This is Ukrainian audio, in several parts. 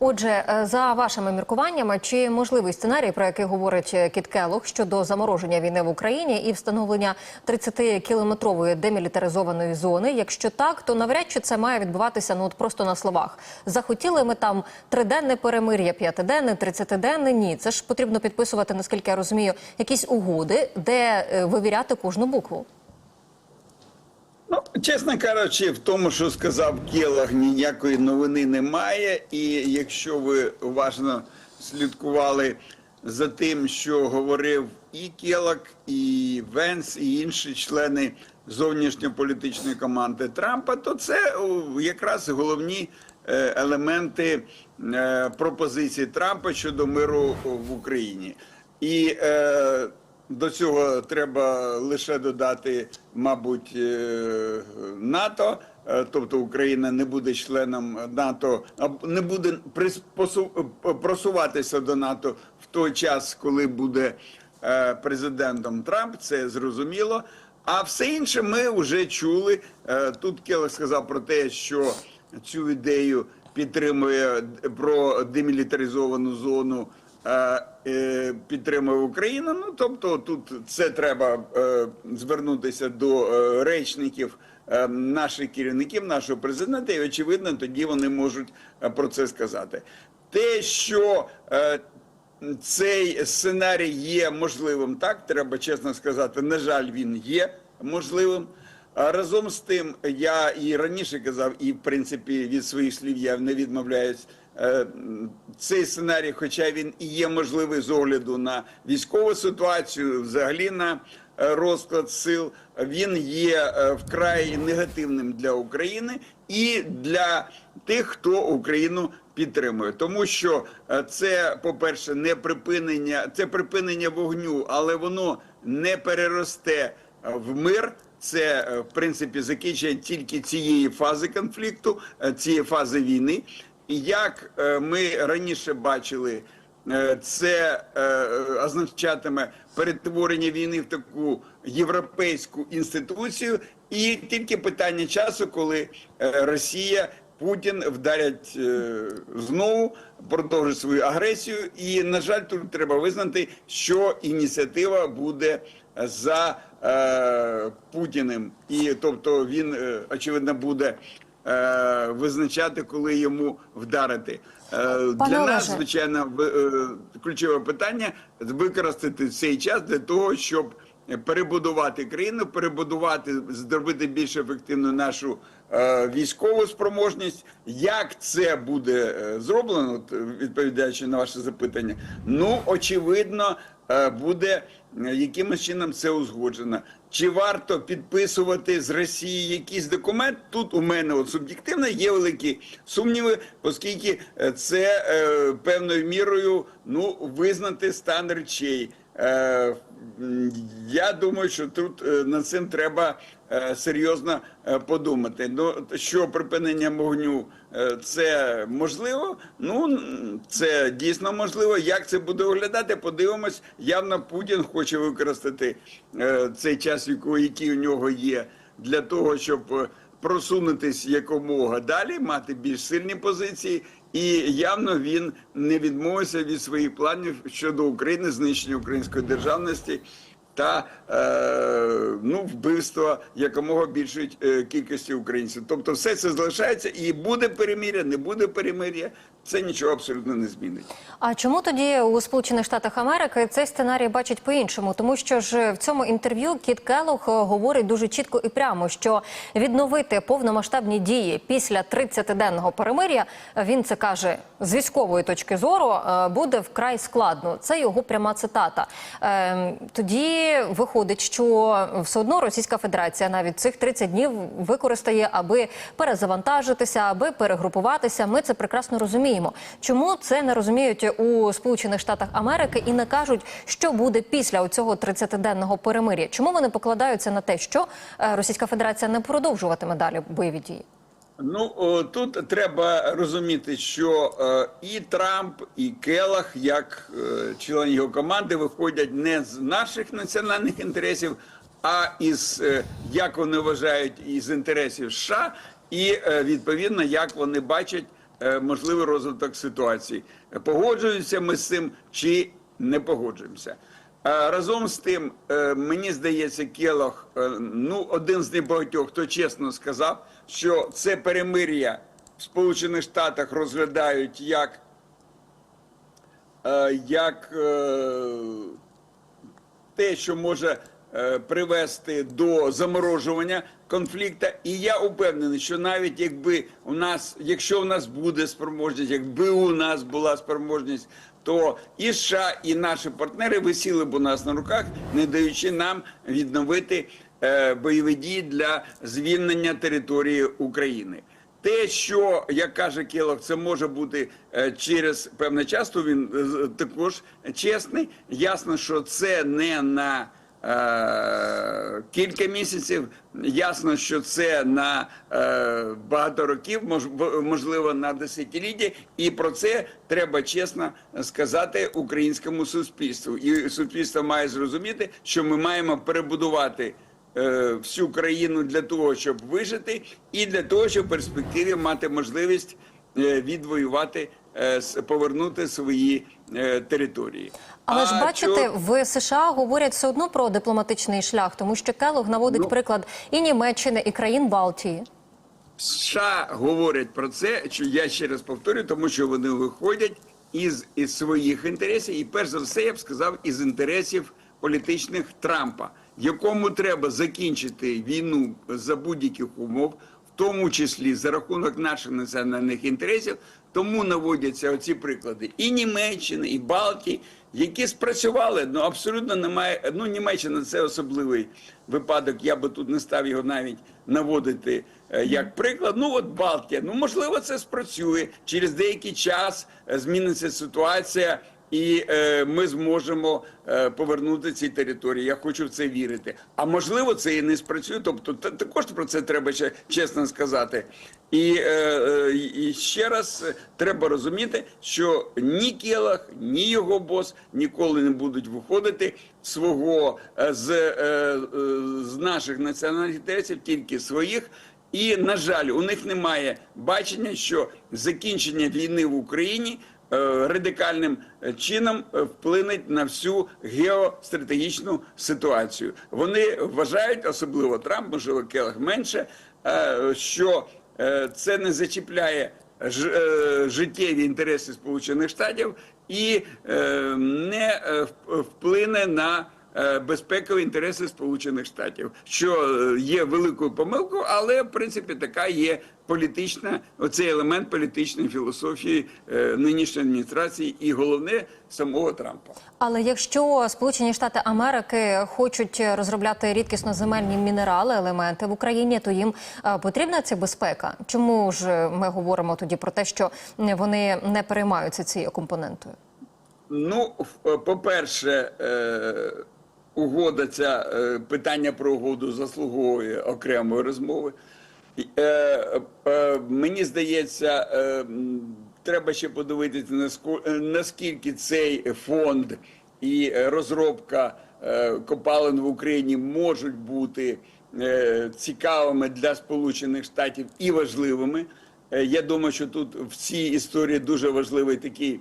Отже, е, за вашими міркуваннями, чи можливий сценарій, про який говорить е, Кіт Келлог щодо замороження війни в Україні і встановлення 30-кілометрової демілітаризованої зони? Якщо так, то навряд чи це має відбуватися ну от просто на словах. Захотіли ми там триденне перемир'я, п'ятиденне, тридцятиденне? Ні, це ж потрібно підписувати, наскільки я розумію, якісь угоди, де е, вивіряти кожну букву. Чесно кажучи, в тому, що сказав Келах, ніякої новини немає. І якщо ви уважно слідкували за тим, що говорив і Келак, і Венс, і інші члени зовнішньополітичної команди Трампа, то це якраз головні е, елементи е, пропозиції Трампа щодо миру в Україні. І е, до цього треба лише додати, мабуть, е, НАТО. Е, Тобто Україна не буде членом НАТО, не буде просуватися до НАТО в той час, коли буде е, президентом Трамп. Це зрозуміло. А все інше ми вже чули. Тут Келех сказав про те, що цю ідею підтримує про демілітаризовану зону підтримує Україна. Ну тобто, тут це треба е, звернутися до е, речників е, наших керівників, нашого президента, і очевидно, тоді вони можуть е, про це сказати. Те, що е, цей сценарій є можливим, так треба чесно сказати. На жаль, він є можливим. Разом з тим, я і раніше казав, і в принципі від своїх слів я не відмовляюсь. Е, Цей сценарій, хоча він і є можливий з огляду на військову ситуацію, взагалі на е, розклад сил, він є е, вкрай негативним для України і для тих, хто Україну підтримує, тому що це, по-перше, не припинення, це припинення вогню, але воно не переросте в мир. Це в принципі закінчення тільки цієї фази конфлікту, цієї фази війни. І як е, ми раніше бачили, е, це е, означатиме перетворення війни в таку європейську інституцію, і тільки питання часу, коли Росія. Путін вдарять знову, продовжить свою агресію, і на жаль, тут треба визнати, що ініціатива буде за е, Путіним, і тобто він очевидно буде е, визначати, коли йому вдарити. Е, для нас, звичайно, в- е, ключове питання використати цей час для того, щоб перебудувати країну, перебудувати, зробити більш ефективну нашу е, військову спроможність. Як це буде е, зроблено, відповідаючи на ваше запитання, ну очевидно, е, буде е, якимось чином це узгоджено. Чи варто підписувати з Росії якийсь документ? Тут у мене от суб'єктивно є великі сумніви, оскільки е, це е, певною мірою ну визнати стан речей. Е, Я думаю, що тут е, над цим треба е, серйозно е, подумати. Ну що припинення вогню це можливо? Ну це дійсно можливо. Як це буде виглядати? Подивимось. Явно Путін хоче використати цей час, який- у нього є, для того, щоб просунутись якомога далі, мати більш сильні позиції. І явно він не відмовився від своїх планів щодо України, знищення української державності та е, ну, вбивства якомога більшої е, кількості українців. Тобто, все це залишається і буде перемир'я, не буде перемир'я. Це нічого абсолютно не змінить. А чому тоді у Сполучених Штатах Америки цей сценарій бачать по-іншому? Тому що ж в цьому інтерв'ю Кіт Келлог е, говорить дуже чітко і прямо, що відновити повномасштабні дії після 30-денного перемир'я, він це каже з військової точки зору, е, буде вкрай складно. Це його пряма цитата. Е, Тоді виходить, що все одно Російська Федерація навіть цих 30 днів використає, аби перезавантажитися, аби перегрупуватися. Ми це прекрасно розуміємо. Чому це не розуміють у Сполучених Штатах Америки і не кажуть, що буде після цього 30-денного перемир'я? Чому вони покладаються на те, що е, Російська Федерація не продовжуватиме далі бойові дії? Ну тут треба розуміти, що е, і Трамп, і Келах, як е, члени його команди, виходять не з наших національних інтересів, а із як вони вважають із інтересів США, і відповідно як вони бачать можливий розвиток ситуації. Погоджуємося ми з цим чи не погоджуємося. Е, Разом з тим, е, мені здається, Келох, е, ну один з небагатьох, хто чесно сказав, що це перемир'я в Сполучених Штатах розглядають як, е, як е, те, що може е, привести до заморожування конфлікту. І я упевнений, що навіть якби у нас, якщо у нас буде спроможність, якби у нас була спроможність, то і США, і наші партнери висіли б у нас на руках, не даючи нам відновити е, бойові дії для звільнення території України. Те, що як каже Келох, це може бути е, через певний час, то він е, також чесний. Ясно, що це не на кілька місяців. Ясно, що це на е, багато років, мож, можливо, на десятиліття. І про це треба чесно сказати українському суспільству. І суспільство має зрозуміти, що ми маємо перебудувати е, всю країну для того, щоб вижити, і для того, щоб в перспективі мати можливість е, відвоювати, е, повернути свої е, території. Але ж бачите, в США говорять все одно про дипломатичний шлях, тому що Келог наводить Ну. приклад і Німеччини, і країн Балтії. США говорять про це, що я ще раз повторюю, тому що вони виходять із, із своїх інтересів, і перш за все я б сказав із інтересів політичних Трампа, якому треба закінчити війну за будь-яких умов, тому числі за рахунок наших національних інтересів. Тому наводяться оці приклади і Німеччини, і Балтії, які спрацювали. Ну абсолютно немає. Ну Німеччина це особливий випадок. Я би тут не став його навіть наводити е, як приклад. Ну от Балтія. Ну можливо, це спрацює через деякий час. е, Зміниться ситуація. І е, ми зможемо е, повернути ці території. Я хочу в це вірити. А можливо, це і не спрацює. Тобто, та- також про це треба ще чесно сказати. І, е, е, і ще раз е, треба розуміти, що ні Келах, ні його бос ніколи не будуть виходити свого е, з, е, з наших національних інтересів, тільки своїх. І на жаль, у них немає бачення, що закінчення війни в Україні радикальним е, чином вплинуть вплине на всю геостратегічну ситуацію. Вони вважають, особливо Трамп, можливо, Келах менше, е, що е, це не зачіпляє е, життєві інтереси Сполучених Штатів і е, не е, вплине на е, безпекові інтереси Сполучених Штатів, що е, є великою помилкою, але в принципі така є політична, оцей елемент політичної філософії е, нинішньої адміністрації, і головне самого Трампа. Але якщо Сполучені Штати Америки хочуть розробляти рідкісноземельні мінерали, елементи в Україні, то їм е, потрібна ця безпека. Чому ж ми говоримо тоді про те, що вони не переймаються цією компонентою? Ну, е, по-перше, е, угода ця е, питання про угоду заслуговує окремої розмови. Е, е, Мені здається, треба ще подивитися, наскільки цей фонд і розробка копалин в Україні можуть бути цікавими для Сполучених Штатів і важливими. Я думаю, що тут в цій історії дуже важливий такий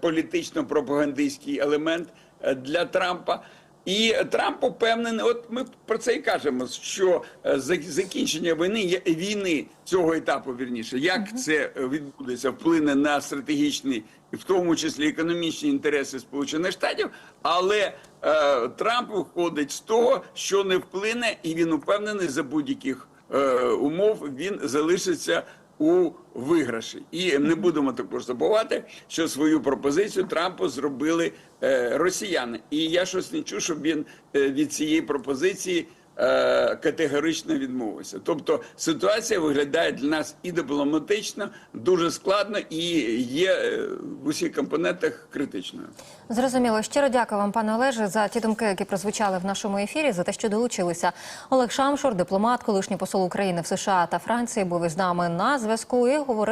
політично-пропагандистський елемент для Трампа. І Трамп упевнений, от ми про це і кажемо, що е, закінчення війни війни цього етапу, вірніше, як це е, відбудеться, вплине на стратегічні, в тому числі економічні інтереси Сполучених Штатів. Але е, Трамп виходить з того, що не вплине, і він упевнений за будь-яких е, умов він залишиться у виграші. І не будемо також забувати, що свою пропозицію Трампу зробили е, росіяни. І я щось не чув, щоб він е, від цієї пропозиції е, категорично відмовився. Тобто ситуація виглядає для нас і дипломатично, дуже складно, і є е, в усіх компонентах критичною. Зрозуміло. Щиро дякую вам, пане Олеже, за ті думки, які прозвучали в нашому ефірі, за те, що долучилися. Олег Шамшур, дипломат, колишній посол України в США та Франції, був із нами на зв'язку і говорили.